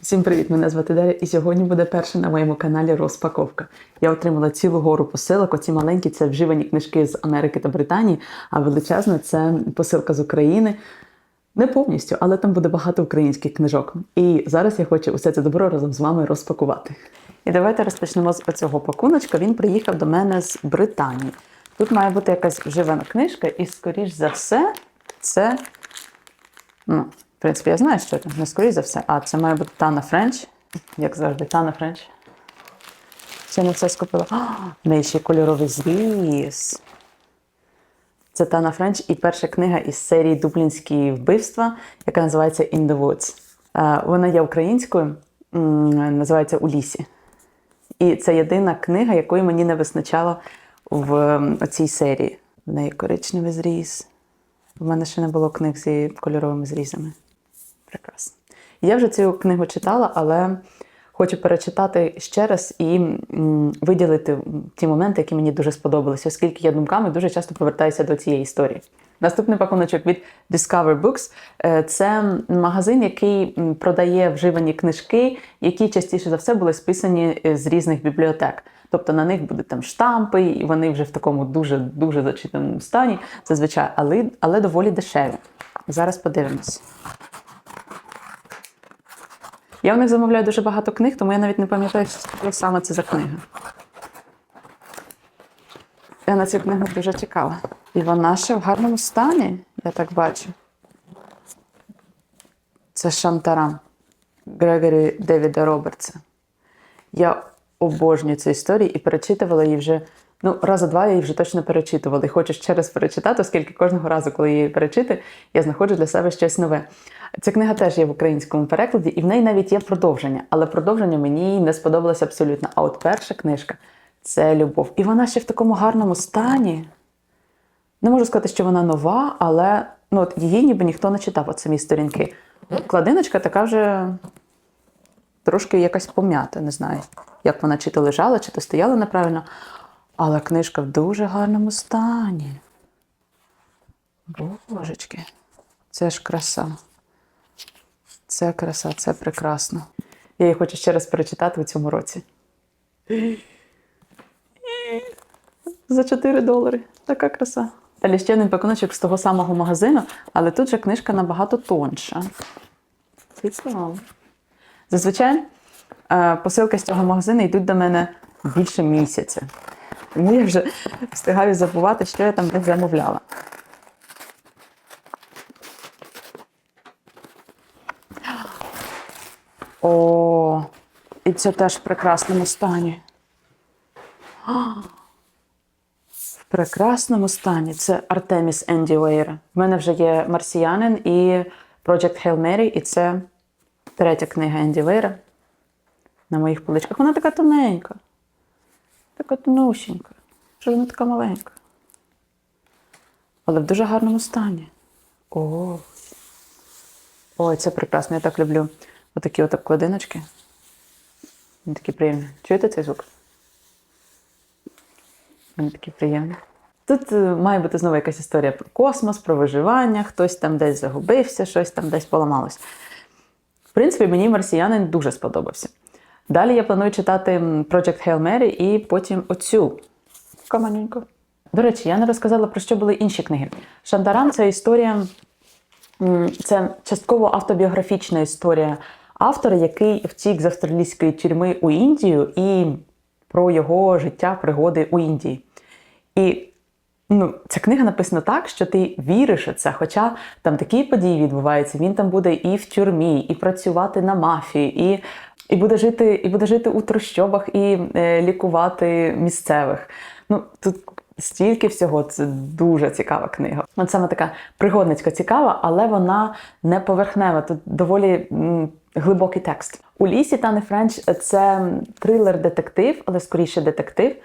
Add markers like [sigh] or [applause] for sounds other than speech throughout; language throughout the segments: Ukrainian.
Всім привіт! Мене звати Дар'я, і сьогодні буде перша на моєму каналі розпаковка. Я отримала цілу гору посилок. Оці маленькі це вживані книжки з Америки та Британії, а величезна це посилка з України. Не повністю, але там буде багато українських книжок. І зараз я хочу усе це добро разом з вами розпакувати. І давайте розпочнемо з оцього пакуночка. Він приїхав до мене з Британії. Тут має бути якась вживана книжка, і, скоріш за все, це Ну, в принципі, я знаю, що це, не скоріш за все. А, це має бути Тана Френч. Як завжди, Тана Френч. Це не все скупила. В неї ще кольоровий зріз. Це Тана Френч і перша книга із серії Дублінські вбивства, яка називається In the Woods. Е, Вона є українською, називається У лісі. І це єдина книга, якої мені не вистачало в цій серії. В неї коричневий зріз. У мене ще не було книг зі кольоровими зрізами. Прекрасно. Я вже цю книгу читала, але хочу перечитати ще раз і виділити ті моменти, які мені дуже сподобалися, оскільки я думками дуже часто повертаюся до цієї історії. Наступний пакуночок від Discover Books. Е, Це магазин, який продає вживані книжки, які частіше за все були списані е, з різних бібліотек. Тобто на них будуть там штампи, і вони вже в такому дуже дуже зачитаному стані, зазвичай, але, але доволі дешеві. Зараз подивимось. Я в них замовляю дуже багато книг, тому я навіть не пам'ятаю, що саме це за книга. Я на цю книгу дуже чекала. І вона ще в гарному стані, я так бачу. Це Шантарам Грегорі Девіда Робертса. Я обожнюю цю історію і перечитувала її вже. Ну, раза два я її вже точно перечитувала. І хочу ще раз перечитати, оскільки кожного разу, коли її перечитую, я знаходжу для себе щось нове. Ця книга теж є в українському перекладі, і в неї навіть є продовження, але продовження мені не сподобалося абсолютно. А от перша книжка це любов. І вона ще в такому гарному стані. Не можу сказати, що вона нова, але ну, от її ніби ніхто не читав от самі сторінки. Кладиночка така вже трошки якась пом'ята, не знаю, як вона чи то лежала, чи то стояла неправильно. Але книжка в дуже гарному стані. Божечки, це ж краса. Це краса, це прекрасно. Я її хочу ще раз перечитати у цьому році. За 4 долари. Така краса. Далі ще один пакуночок з того самого магазину, але тут же книжка набагато тонша. Цікаво. Зазвичай е, посилки з цього магазину йдуть до мене більше місяця. Тому я вже встигаю забувати, що я там замовляла. О, і це теж в прекрасному стані. В прекрасному стані. Це Артеміс Енді Уейра. В мене вже є Марсіянин і Project Hail Mary, і це третя книга Енді Вейра на моїх поличках. Вона така тоненька, така тонусінька. Що вона така маленька? Але в дуже гарному стані. О. Ой, це прекрасно. Я так люблю отакі от обкладиночки. Вони такі приємні. Чуєте цей звук? Вони такі приємні. Тут е, має бути знову якась історія про космос, про виживання, хтось там десь загубився, щось там десь поламалось. В принципі, мені марсіянин дуже сподобався. Далі я планую читати Project Hail Mary і потім оцю каманеньку. До речі, я не розказала про що були інші книги. Шандаран це історія, це частково автобіографічна історія автора, який втік з австралійської тюрми у Індію і про його життя, пригоди у Індії. І ну, ця книга написана так, що ти віриш у це. Хоча там такі події відбуваються, він там буде і в тюрмі, і працювати на мафії, і, і, буде, жити, і буде жити у трущобах і е, лікувати місцевих. Ну, тут стільки всього, це дуже цікава книга. От саме така пригодницька цікава, але вона не поверхнева. Тут доволі м, глибокий текст. У лісі Тани Френч це трилер-детектив, але скоріше детектив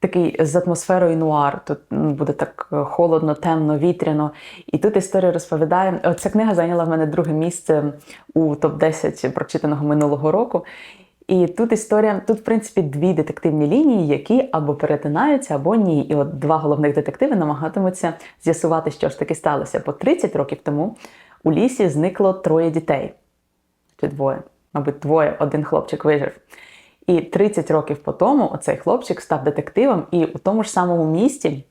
такий з атмосферою нуар. Тут буде так е, холодно, темно, вітряно. І тут історія розповідає. От Ця книга зайняла в мене друге місце у топ-10 прочитаного минулого року. І тут історія, тут, в принципі, дві детективні лінії, які або перетинаються, або ні. І от два головних детективи намагатимуться з'ясувати, що ж таки сталося. По 30 років тому у лісі зникло троє дітей чи двоє. мабуть, двоє, один хлопчик вижив. І 30 років по тому оцей хлопчик став детективом, і у тому ж самому місті,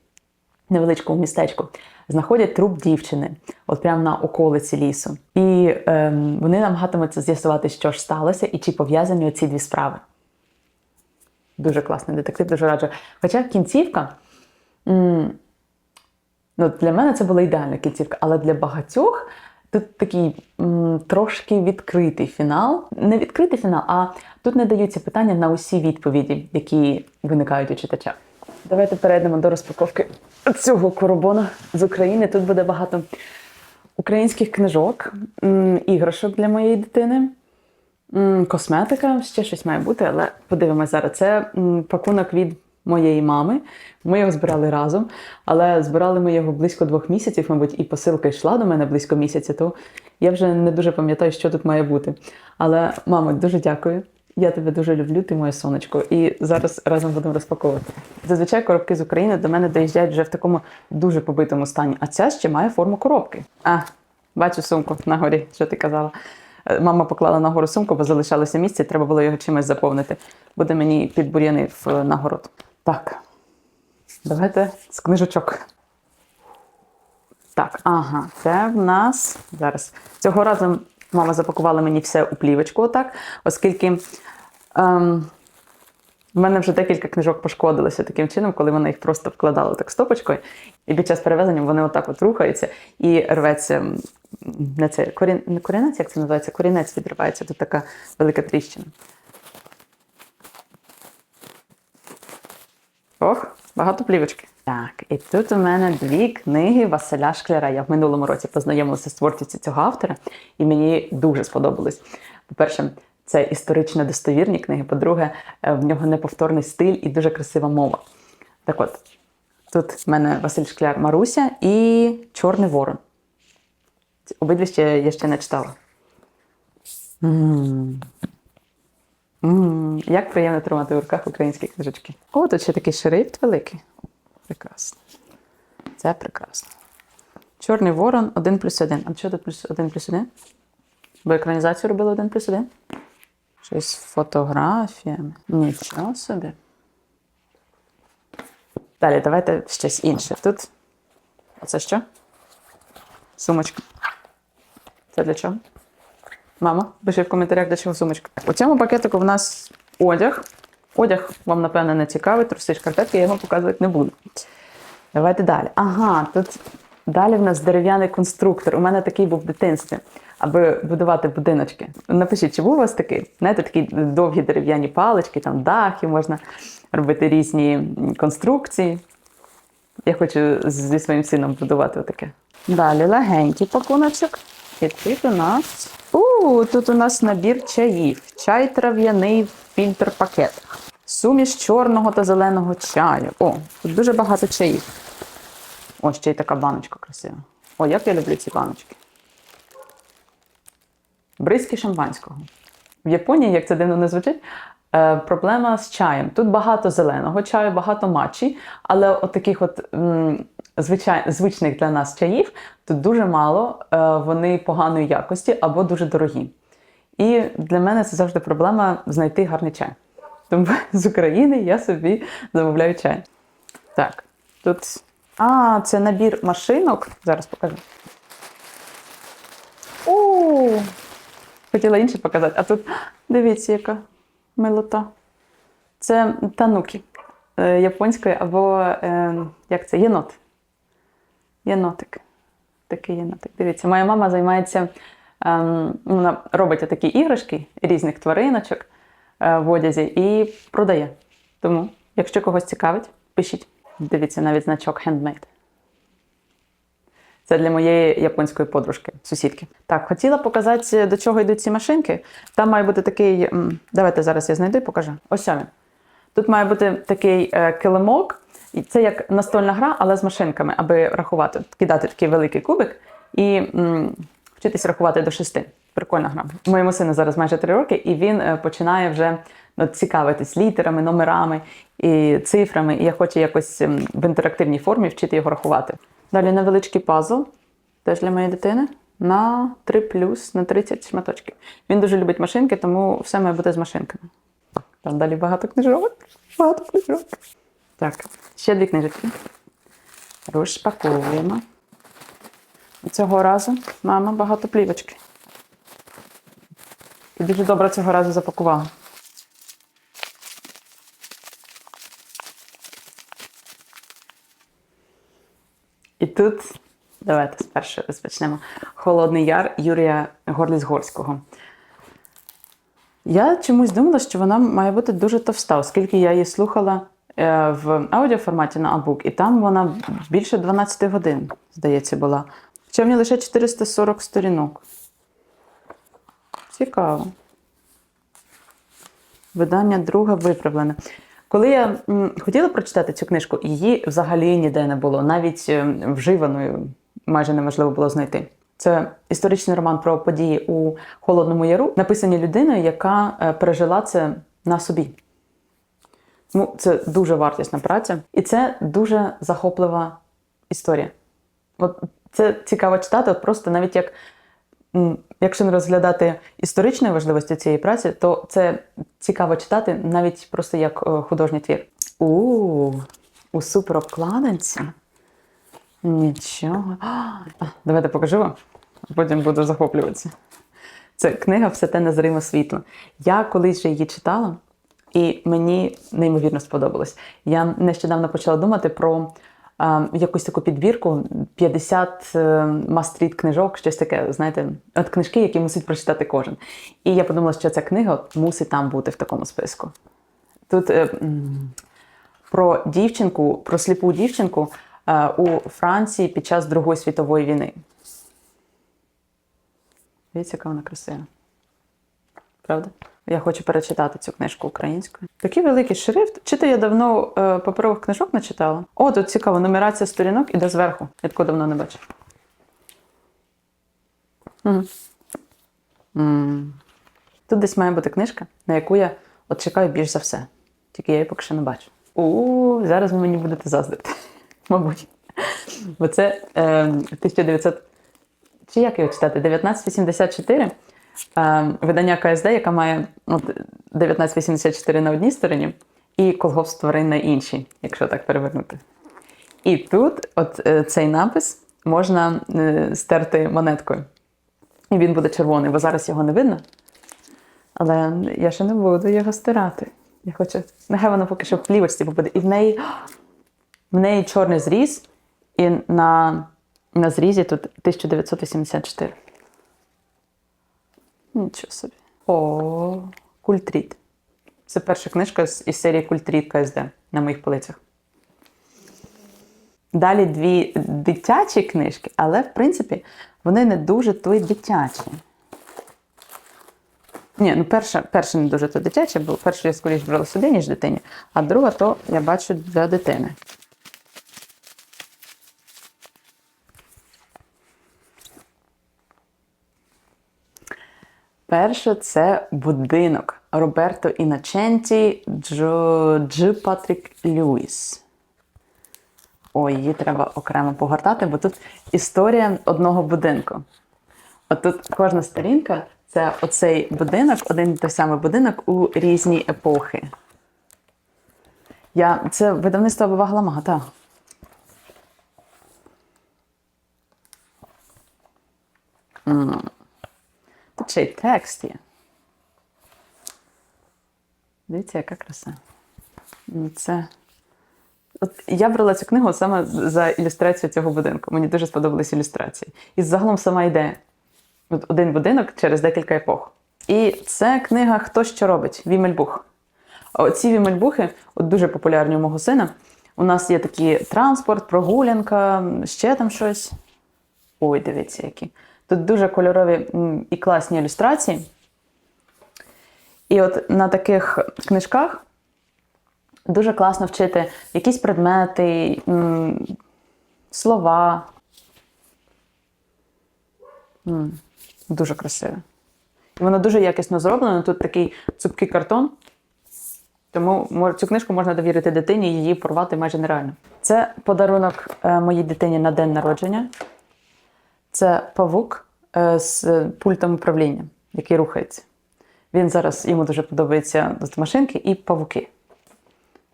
невеличкому містечку, знаходять труп дівчини, от прямо на околиці лісу. І ем, вони намагатимуться з'ясувати, що ж сталося, і чи пов'язані оці дві справи. Дуже класний детектив, дуже раджу. Хоча кінцівка. м, Ну, для мене це була ідеальна кінцівка, але для багатьох тут такий м, трошки відкритий фінал. Не відкритий фінал, а тут не даються питання на усі відповіді, які виникають у читача. Давайте перейдемо до розпаковки цього коробона з України. Тут буде багато українських книжок, м, іграшок для моєї дитини. Косметика, ще щось має бути, але подивимось зараз. Це пакунок від моєї мами. Ми його збирали разом, але збирали ми його близько двох місяців, мабуть, і посилка йшла до мене близько місяця, то я вже не дуже пам'ятаю, що тут має бути. Але, мамо, дуже дякую. Я тебе дуже люблю, ти моє сонечко. І зараз разом будемо розпаковувати. Зазвичай коробки з України до мене доїжджають вже в такому дуже побитому стані, а ця ще має форму коробки. А, бачу сумку на горі, що ти казала. Е, Мама поклала на гору сумку, бо залишалося місце, треба було його чимось заповнити. Буде мені під бур'яни в нагород. Так. Давайте з книжечок. Так, ага, це в нас зараз. Цього разу мама запакувала мені все у плівочку, отак, оскільки ем, в мене вже декілька книжок пошкодилося таким чином, коли вона їх просто вкладала так стопочкою, і під час перевезення вони отак от рухаються і рветься м, не це корін, не корінець, як це називається? Корінець відривається. Тут така велика тріщина. Ох, багато плівочки. Так, і тут у мене дві книги Василя Шкляра. Я в минулому році познайомилася з творчістю цього автора, і мені дуже сподобалось. По-перше, це історично достовірні книги. По-друге, е, в нього неповторний стиль і дуже красива мова. Так от, тут в мене Василь Шкляр Маруся і Чорний Ворон. Обидві ще я ще не читала. М. М, Як приємно тримати в руках українські книжечки. О, тут ще такий шрифт великий. Прекрасно. Це прекрасно. Чорний ворон 1 плюс 1. А що тут плюс 1 плюс 1? Бо екранізацію робили 1 плюс 1? Щось з фотографіями. Нічого собі. Далі, давайте щось інше. Тут. Оце що? Сумочка. Це для чого? Мама, пиши в коментарях, для чого сумочка. У цьому пакетику в нас одяг. Одяг вам, напевно, не цікавий, труси шкарпетки, я його показувати не буду. Давайте далі. Ага, тут далі в нас дерев'яний конструктор. У мене такий був в дитинстві, аби будувати будиночки. Напишіть, чи був у вас такий? Знаєте, такі довгі дерев'яні палички, там дахи, можна робити різні конструкції. Я хочу зі своїм сином будувати отаке. Далі легенький пакуночок. І тут у нас. У, тут у нас набір чаїв. Чай трав'яний в фільтр пакетах. Суміш чорного та зеленого чаю. О, тут дуже багато чаїв. О, ще й така баночка красива. О, як я люблю ці баночки. Бризки шампанського. В Японії, як це дивно не звучить, е, проблема з чаєм. Тут багато зеленого чаю, багато матчі, але от таких от м, звичай, звичних для нас чаїв тут дуже мало, е, вони поганої якості або дуже дорогі. І для мене це завжди проблема знайти гарний чай. Тому з України я собі замовляю чай. Так, тут. А, це набір машинок. Зараз покажу. О! Хотіла інше показати, а тут дивіться, яка милота. Це тануки е, японської або е, як це? Єнот. Єнотик. Такий єнотик. Дивіться, моя мама займається, ем, вона робить такі іграшки різних твариночок е, в одязі і продає. Тому, якщо когось цікавить, пишіть. Дивіться, навіть значок handmade. Це для моєї японської подружки, сусідки. Так, хотіла показати, до чого йдуть ці машинки. Там має бути такий. Давайте зараз я знайду і покажу. Ось він. Тут має бути такий е, килимок, це як настольна гра, але з машинками, аби рахувати, кидати такий великий кубик і м, вчитись рахувати до шести. Прикольна гра. Моєму сину зараз майже три роки, і він е, починає вже ну, цікавитись літерами, номерами і цифрами. І я хочу якось в інтерактивній формі вчити його рахувати. Далі невеличкий пазл, теж для моєї дитини. на 3 плюс на 30 шматочків. Він дуже любить машинки, тому все має бути з машинками. Там далі багато книжок. Багато книжок. Так, ще дві книжечки. Розпаковуємо. Цього разу мама багато плівочки. І дуже добре цього разу запакувала. І тут давайте спершу розпочнемо. Холодний яр Юрія Горліцгорського. Я чомусь думала, що вона має бути дуже товста, оскільки я її слухала в аудіоформаті на Абук, і там вона більше 12 годин, здається, була. Хоча в ній лише 440 сторінок. Цікаво. Видання друге виправлене. Коли я хотіла прочитати цю книжку, її взагалі ніде не було, навіть е, вживаною майже неможливо було знайти. Це історичний роман про події у Холодному Яру, написані людиною, яка е, пережила це на собі. Ну, це дуже вартісна праця, і це дуже захоплива історія. От це цікаво читати, от просто навіть як якщо не розглядати історичної важливості цієї праці, то це цікаво читати навіть просто як е, художній твір. У, у суперобкладинці. Нічого. Давайте покажу вам, потім буду захоплюватися. Це книга Все те незримо світло. Я колись вже її читала, і мені неймовірно сподобалось. Я нещодавно почала думати про е, якусь таку підбірку 50 е, мастріт книжок, щось таке, знаєте, от книжки, які мусить прочитати кожен. І я подумала, що ця книга мусить там бути в такому списку. Тут е, про дівчинку, про сліпу дівчинку е, у Франції під час Другої світової війни. Дивіться, яка вона красива. Правда? Я хочу перечитати цю книжку українською. Такий великий шрифт. Чи то я давно е, паперових книжок не читала? О, тут цікаво, нумерація сторінок іде зверху. Я такого давно не бачив. Угу. м Тут десь має бути книжка, на яку я от чекаю більш за все. Тільки я її поки що не бачу. У, зараз ви мені будете заздрити. [laughs] Мабуть. Бо це е, 1900. Чи як його читати? 1984. Е, видання КСД, яка має от, 1984 на одній стороні, і колгосп тварин на іншій, якщо так перевернути. І тут, от е, цей напис можна е, стерти монеткою. І він буде червоний, бо зараз його не видно. Але я ще не буду його стирати. Я хочу. Нехай воно поки що в плівочці побуде. І в неї, в неї чорний зріз, і на, на зрізі тут 1984. Нічого собі. О, Культріт. Це перша книжка із серії Культріт КСД на моїх полицях. Далі дві дитячі книжки, але, в принципі, вони не дуже то й дитячі. Ні, ну перша, перша не дуже то дитяча, бо першу я скоріше брала собі, ніж дитині, а друга то я бачу для дитини. Перше це будинок Роберто Іначенті Джо, Дж. Патрік Льюіс. Ой, її треба окремо погортати, бо тут історія одного будинку. От тут кожна сторінка це оцей будинок, один і той самий будинок у різні епохи. Я, це видавництво Абива Гламага, так. М. Тут ще й текст є. Дивіться, яка краса. Ну, Це. От я брала цю книгу саме за ілюстрацію цього будинку. Мені дуже сподобались ілюстрації. І загалом сама ідея. От один будинок через декілька епох. І це книга Хто що робить? Вімельбух. Ці вімельбухи от дуже популярні у мого сина. У нас є такий транспорт, прогулянка, ще там щось. Ой, дивіться, які. Тут дуже кольорові і класні ілюстрації. І от на таких книжках дуже класно вчити якісь предмети, слова. Дуже красиве. І Воно дуже якісно зроблено. Тут такий цупкий картон. Тому цю книжку можна довірити дитині, її порвати майже нереально. Це подарунок е, моїй дитині на день народження. Це павук е, з пультом управління, який рухається. Він зараз йому дуже подобається машинки і павуки.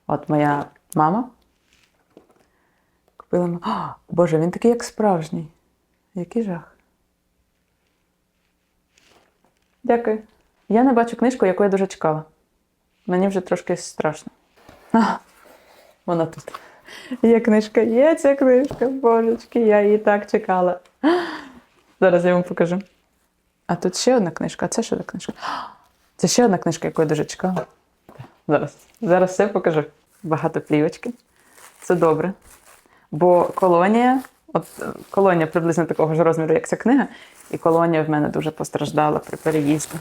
От моя мама купила. А, Боже, він такий, як справжній. Який жах. Дякую. Я не бачу книжку, яку я дуже чекала. Мені вже трошки страшно. А, вона тут. Є книжка, є ця книжка, божечки, я її так чекала. Зараз я вам покажу. А тут ще одна книжка, а це ще одна книжка. Це ще одна книжка, яку я дуже чекала. Зараз. Зараз все покажу. Багато плівочки. Це добре. Бо колонія, от е, колонія приблизно такого ж розміру, як ця книга, і колонія в мене дуже постраждала при переїзді.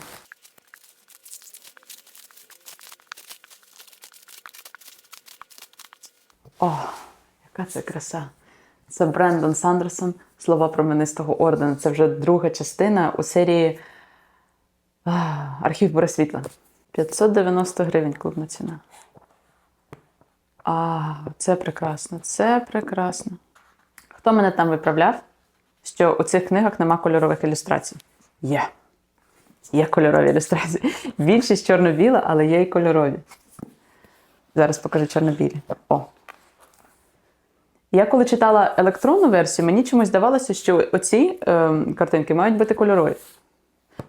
О, яка це краса! Це Брендон Сандерсон, слова променистого ордену. Це вже друга частина у серії Архів Буре світла. 590 гривень клубна ціна. А, це прекрасно, це прекрасно. Хто мене там виправляв, що у цих книгах нема кольорових ілюстрацій? Є. Є кольорові ілюстрації. Більшість чорно-біла, але є і кольорові. Зараз покажу чорно-білі. О. Я коли читала електронну версію, мені чомусь здавалося, що оці е, картинки мають бути кольорові.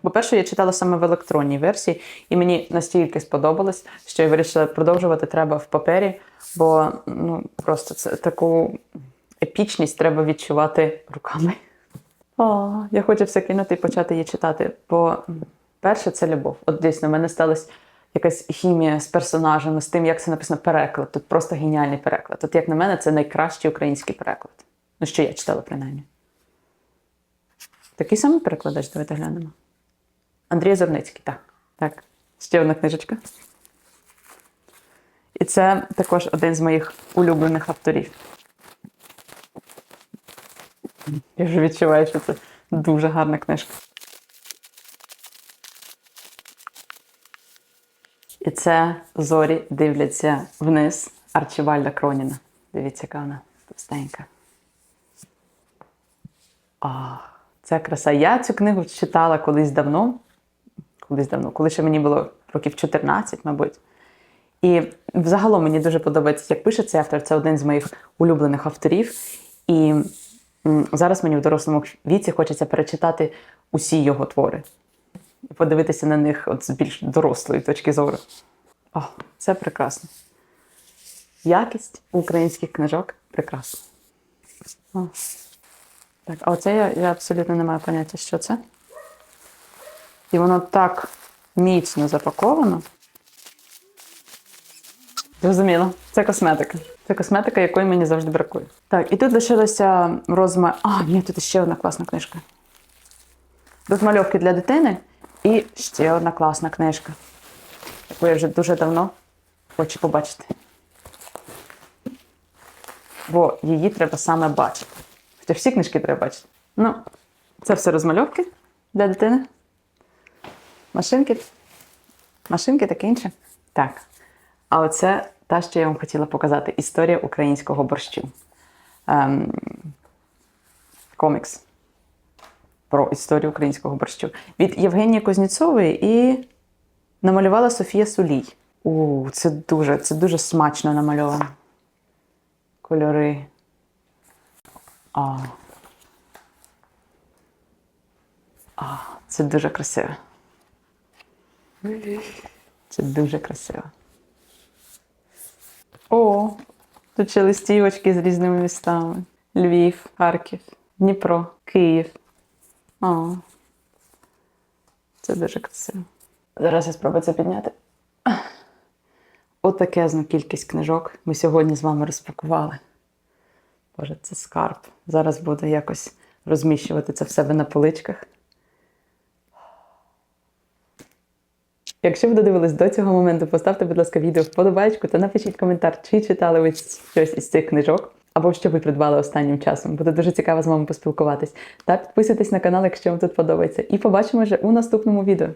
Бо перше, я читала саме в електронній версії, і мені настільки сподобалось, що я вирішила продовжувати треба в папері, бо ну, просто це таку епічність треба відчувати руками. О, я хочу все кинути і почати її читати. Бо перше це любов. От дійсно, в мене сталася якась хімія з персонажами, з тим, як це написано переклад. Тут просто геніальний переклад. От як на мене, це найкращий український переклад. Ну, що я читала принаймні. Такий самий перекладач, давайте глянемо. Андрій Зорницький, так. Так. Ще одна книжечка. І це також один з моїх улюблених авторів. Я вже відчуваю, що це дуже гарна книжка. І це зорі дивляться вниз Арчівальда Кроніна. Дивіться, яка вона товстенька. Це краса. Я цю книгу читала колись давно. Колись давно, коли ще мені було років 14, мабуть. І взагалом мені дуже подобається, як пише цей автор. Це один з моїх улюблених авторів. І зараз мені в дорослому віці хочеться перечитати усі його твори і подивитися на них от з більш дорослої точки зору. О, це прекрасно. Якість українських книжок прекрасна. Так, а оце я, я абсолютно не маю поняття, що це. І воно так міцно запаковано. Зрозуміло, це косметика. Це косметика, якої мені завжди бракує. Так, і тут лишилося розма. А, ні, тут ще одна класна книжка. Розмальовки для дитини і ще одна класна книжка, яку я вже дуже давно хочу побачити. Бо її треба саме бачити. Хоча всі книжки треба бачити. Ну, це все розмальовки для дитини. Машинки. Машинки таке інше. Так. А оце та, що я вам хотіла показати: історія українського борщу. Ем, комікс про історію українського борщу. Від Євгенії Кузнєцової і намалювала Софія Сулій. У, це дуже, це дуже смачно намальовано. Кольори. А. А, це дуже красиво. Це дуже красиво. О, тут ще листівочки з різними містами. Львів, Харків, Дніпро, Київ. О, це дуже красиво. Зараз я спробую це підняти. Отакезну кількість книжок ми сьогодні з вами розпакували. Боже, це скарб. Зараз буду якось розміщувати це в себе на поличках. Якщо ви додивились до цього моменту, поставте, будь ласка, відео вподобайку та напишіть коментар, чи читали ви щось із цих книжок, або що ви придбали останнім часом. Буде дуже цікаво з вами поспілкуватись. Та підписуйтесь на канал, якщо вам тут подобається. І побачимо вже у наступному відео.